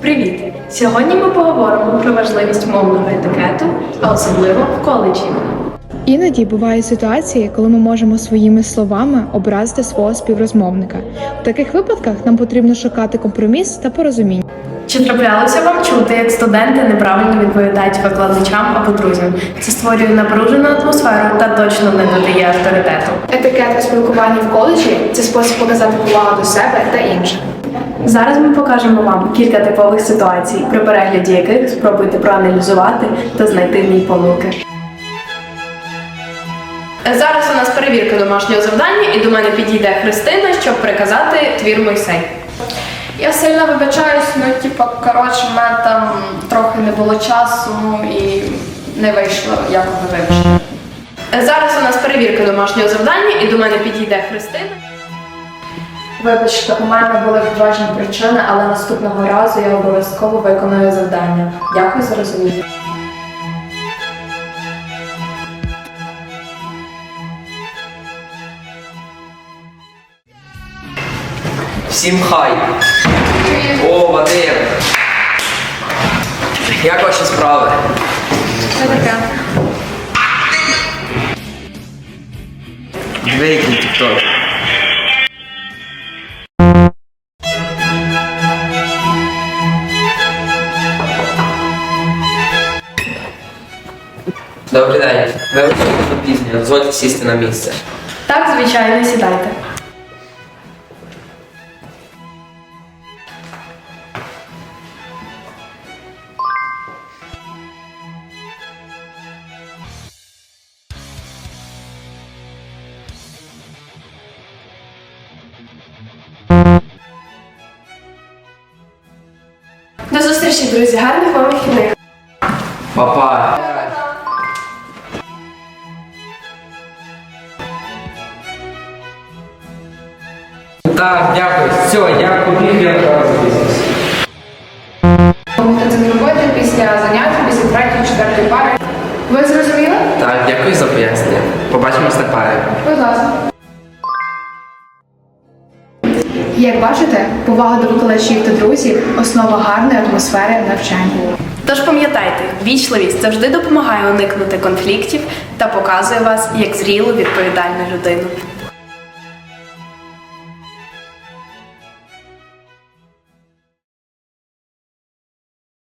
Привіт! Сьогодні ми поговоримо про важливість мовного етикету, а особливо в коледжі. Іноді бувають ситуації, коли ми можемо своїми словами образити свого співрозмовника. В таких випадках нам потрібно шукати компроміс та порозуміння. Чи траплялося вам чути, як студенти неправильно відповідають викладачам або друзям? Це створює напружену атмосферу та точно не додає авторитету. Етикет у спілкуванні в коледжі це спосіб показати повагу до себе та інших. Зараз ми покажемо вам кілька типових ситуацій, при перегляді яких спробуйте проаналізувати та знайти в ній помилки. Зараз у нас перевірка домашнього завдання, і до мене підійде Христина, щоб приказати твір Мойсей. Я сильно вибачаюсь, ну типу, коротше, в мене там трохи не було часу і не вийшло якоби вибачити. Зараз у нас перевірка домашнього завдання, і до мене підійде Христина. Вибачте, у мене були відважні причини, але наступного разу я обов'язково виконую завдання. Дякую за розуміння. Всім хай! О, Вадим! Як ваші справи? Вийдіть тікток. Добрий день. Ви вийшли пізно. Дозвольте сісти на місце. Так, звичайно, сідайте. До зустрічі, друзі! Гарних вам вихідних! Папа. Так, дякую. Все, я побіг, я одразу бізнес. Можете це зробити після заняття, після третьої, четвертої пари. Ви зрозуміли? Так, дякую за пояснення. Побачимось на парі. Будь ласка. Як бачите, повага до викладачів та друзів основа гарної атмосфери навчання. Тож пам'ятайте, вічливість завжди допомагає уникнути конфліктів та показує вас як зрілу відповідальну людину.